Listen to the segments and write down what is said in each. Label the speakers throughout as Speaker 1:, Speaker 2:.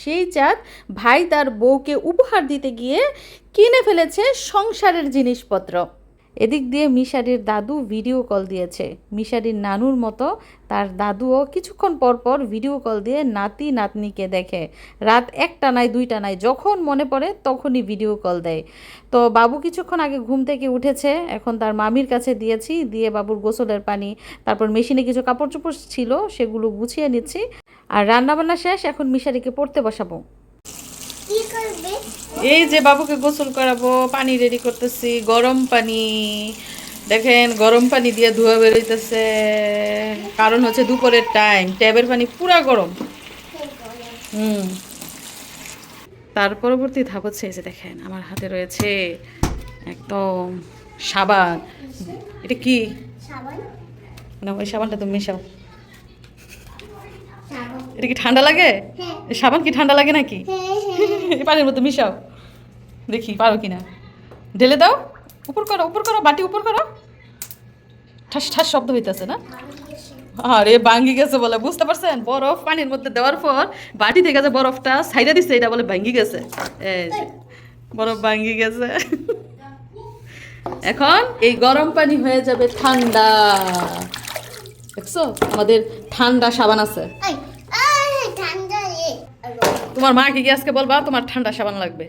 Speaker 1: সেই চাঁদ ভাই তার বউকে উপহার দিতে গিয়ে কিনে ফেলেছে সংসারের জিনিসপত্র। এদিক দিয়ে মিশারির দাদু ভিডিও কল দিয়েছে। মিশারির নানুর মতো তার দাদুও কিছুক্ষণ পর পর ভিডিও কল দিয়ে নাতি নাতনিকে দেখে। রাত একটা নাই, দুইটা নাই, যখন মনে পড়ে তখনই ভিডিও কল দেয়। তো বাবু কিছুক্ষণ আগে ঘুম থেকে উঠেছে, এখন তার মামির কাছে দিয়েছি, দিয়ে বাবুর গোসলের পানি, তারপর মেশিনে কিছু কাপড় চোপড় ছিল, সেগুলো গুছিয়ে নিচ্ছি। আর রান্নাবান্না শেষ এখন মিশারিকে পড়তে বসাবো। এই যে বাবুকে গোসল করাবো পানি রেডি করতেছি গরম পানি। দেখেন গরম পানি দিয়ে ধোয়া বেরোইতেছে। কারণ হচ্ছে দুপুরের টাইম ট্যাবের পানি পুরা গরম। হুম। তার পরবর্তী ধাপ হচ্ছে এই যে দেখেন আমার হাতে রয়েছে একদম সাবান। এটা কি?
Speaker 2: সাবান?
Speaker 1: না ওই সাবানটা তুমি মেশাও। এটা কি ঠান্ডা লাগে?
Speaker 2: হ্যাঁ।
Speaker 1: সাবান কি ঠান্ডা লাগে নাকি?
Speaker 2: হ্যাঁ হ্যাঁ।
Speaker 1: পানির মধ্যে মিশাও। দেখি পারো কিনা। ঢেলে দাও। উপর করো উপর করো বাটি উপর করো। ঠাস ঠাস শব্দ হইতেছে না? আরে ভাঙ্গি গেছে বলে বুঝতে পারছেন? বরফ পানির মধ্যে দেওয়ার পর বাটি থেকে যে বরফটা সাইডে দিচ্ছে এটা বলে ভাঙ্গি গেছে। বরফ ভাঙ্গি গেছে। এখন এই গরম পানি হয়ে যাবে ঠান্ডা। দেখছ? আমাদের ঠান্ডা সাবান আছে। তোমার মাকে কি আজকে বলবা, তোমার ঠান্ডা সাবান লাগবে।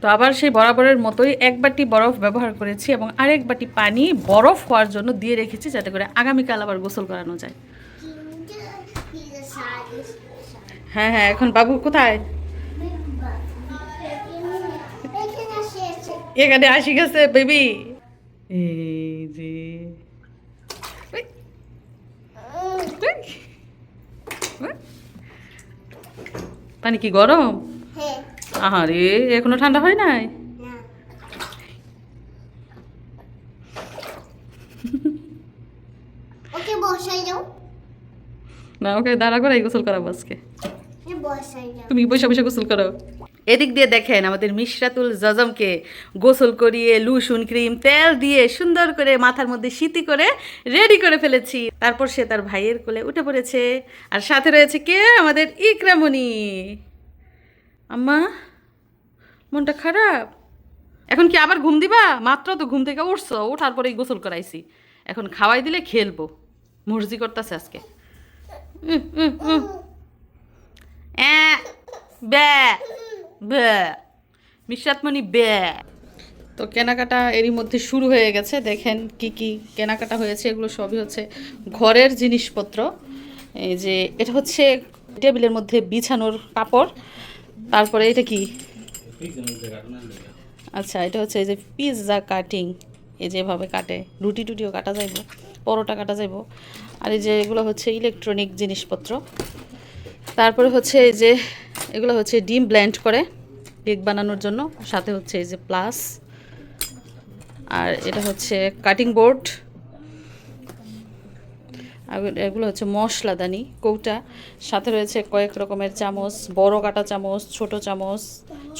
Speaker 1: তো আবার সেই বরাবরের মতোই এক বাটি বরফ ব্যবহার করেছি এবং আরেক বাটি পানি বরফ হওয়ার জন্য দিয়ে রেখেছি যাতে করে আগামীকাল আবার গোসল করানো যায়। হ্যাঁ হ্যাঁ এখন বাবু কোথায়?
Speaker 2: এখানে
Speaker 1: এখানে আসি গেছে, বেবি। এই যে ওই, ওই। পানি কি গরম?
Speaker 2: হ্যাঁ।
Speaker 1: আহারে এখনও ঠান্ডা হয় নাই?
Speaker 2: না। ওকে বসাই দাও।
Speaker 1: না ওকে দাঁড়া করে গোসল করাবো আজকে।
Speaker 2: দাও।
Speaker 1: তুমি বসে বসে গোসল করো। এদিক দিয়ে দেখেন আমাদের মিশরাতুল জজমকে গোসল করিয়ে লুসুন ক্রিম, তেল দিয়ে সুন্দর করে মাথার মধ্যে শীতি করে রেডি করে ফেলেছি। তারপর সে তার ভাইয়ের কোলে উঠে পড়েছে। আর সাথে রয়েছে কে? আমাদের ইকরামণি আম্মা, মনটা খারাপ? এখন কি আবার ঘুম দিবা? মাত্র তো ঘুম থেকে উঠছো ওঠার পরেই গোসল করাইছি। এখন খাওয়াই দিলে খেলব। মর্জি করতেছে আজকে। ব্যা ব্যা মিশরাতমণি ব্যা তো কেনাকাটা এরই মধ্যে শুরু হয়ে গেছে। দেখেন কি কি কেনাকাটা হয়েছে, এগুলো সবই হচ্ছে ঘরের জিনিসপত্র। এই যে এটা হচ্ছে টেবিলের মধ্যে বিছানোর কাপড়। তারপরে এটা কি? আচ্ছা এটা হচ্ছে এই যে পিৎজা কাটিং। এই যেভাবে কাটে। রুটি টুটিও কাটা যাইব, পরোটা কাটা যাইব। আর এই যে এগুলো হচ্ছে ইলেকট্রনিক জিনিসপত্র। তারপরে হচ্ছে এই যে, এগুলো হচ্ছে ডিম ব্লেন্ড করে কেক বানানোর জন্য। সাথে হচ্ছে এই যে প্লাস আর এটা হচ্ছে কাটিং বোর্ড এগুলো হচ্ছে মশলাদানি, কৌটা। সাথে রয়েছে কয়েক রকমের চামচ, বড় কাটা চামচ, ছোট চামচ,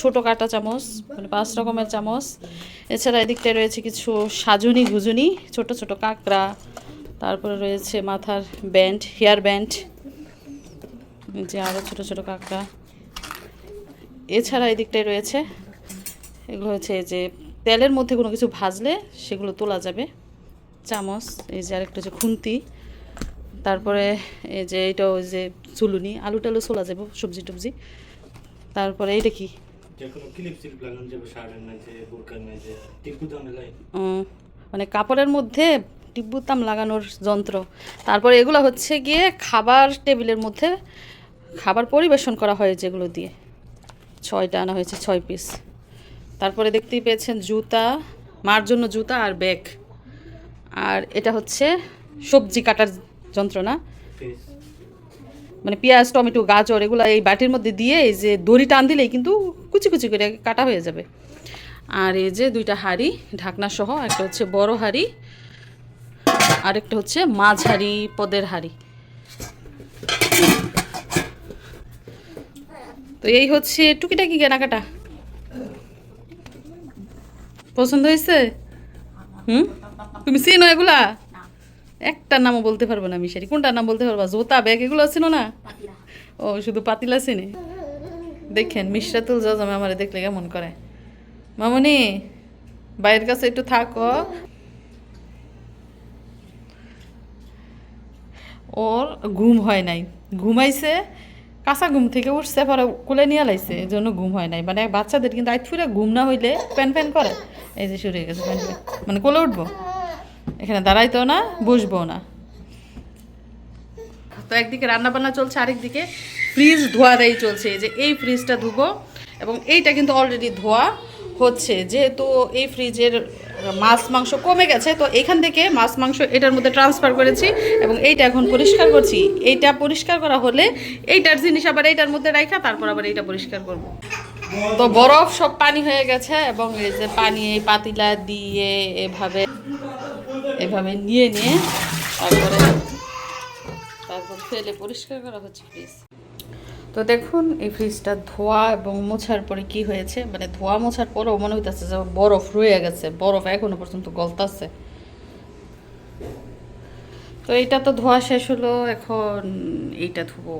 Speaker 1: ছোট কাটা চামচ মানে পাঁচ রকমের চামচ। এছাড়া এদিকটায় রয়েছে কিছু সাজুনি গুজুনি, ছোট ছোট কাঁকড়া। তারপরে রয়েছে মাথার ব্যান্ড হেয়ার ব্যান্ড যে আরও ছোটো ছোটো কাঁকড়া। এছাড়া এদিকটায় রয়েছে এগুলো হচ্ছে যে তেলের মধ্যে কোনো কিছু ভাজলে সেগুলো তোলা যাবে। চামচ এই যে আরেকটা হচ্ছে খুন্তি। তারপরে এই যে এটা ওই যে চুলুনি আলু টালু চলা যাবে সবজি টবজি। তারপরে এইটা কি? মানে কাপড়ের মধ্যে টিব্বুতাম লাগানোর যন্ত্র। তারপরে এগুলো হচ্ছে গিয়ে খাবার টেবিলের মধ্যে খাবার পরিবেশন করা হয় যেগুলো দিয়ে। ছয়টা আনা হয়েছে ছয় পিস তারপরে দেখতেই পেয়েছেন জুতা মার জন্য জুতা আর ব্যাগ। আর এটা হচ্ছে সবজি কাটার
Speaker 3: যন্ত্রণা।
Speaker 1: মানে পেঁয়াজ টমেটো গাজর এগুলো এই বাটির মধ্যে দিয়ে এই যে দড়ি টান দিলেই কিন্তু কুচি কুচি করে কাটা হয়ে যাবে। আর এই যে দুইটা হাঁড়ি ঢাকনা সহ একটা হচ্ছে বড় হাঁড়ি আর একটা হচ্ছে মাঝারি পদের হাঁড়ি। তো এই হচ্ছে টুকিটাকি কেনাকাটা। পছন্দ হয়েছে? হুম? তুমি চিনো এগুলা? একটার নামও বলতে পারব না, মিশারি। কোনটার নাম বলতে পারবা? জোতা, ব্যাগ, এগুলো ছিল না? ও, শুধু পাতিলা চিনি। দেখেন, মিশরাতুল জজমে আমারে দেখলে কেমন করে। মামনি, বাইরের কাছে একটু থাকো। ওর ঘুম হয় নাই। ঘুমাইছে কাঁচা ঘুম থেকে উঠছে, পরে কোলে নিয়ে লাইছে, এই জন্য ঘুম হয় নাই। মানে বাচ্চাদের কিন্তু আজ ফুরে ঘুম না হইলে প্যান প্যান করে। এই যে শুরু হয়ে গেছে প্যান প্যান মানে কোলে উঠবো? এখানে দাঁড়াইতেও না বসবো না। তো একদিকে রান্না বান্না চলছে, আরেকদিকে ফ্রিজ ধোয়া দেয় চলছে। যে এই ফ্রিজটা ধুবো, এবং এইটা কিন্তু অলরেডি ধোয়া হচ্ছে। যেহেতু এই ফ্রিজের মাছ, মাংস কমে গেছে, তো এখান থেকে মাছ, মাংস এটার মধ্যে ট্রান্সফার করেছি এবং এইটা এখন পরিষ্কার করছি। এইটা পরিষ্কার করা হলে এইটার জিনিস আবার এইটার মধ্যে রাখা তারপর আবার এইটা পরিষ্কার করব। তো বরফ সব পানি হয়ে গেছে এবং এই যে পানি এই পাতিলা দিয়ে এভাবে এভাবে নিয়ে নিয়ে তারপরে, তারপর ফেলে পরিষ্কার করা হচ্ছে ফ্রিজ তো দেখুন, এই ফ্রিজটা ধোয়া এবং মোছার পরে কি হয়েছে? মানে ধোয়া মোছার পরেও মনে হইতেছে যে বরফ রয়ে গেছে, বরফ এখনও পর্যন্ত গলতাছে। তো এটা তো ধোয়া শেষ হলো, এখন এইটা ধুবো।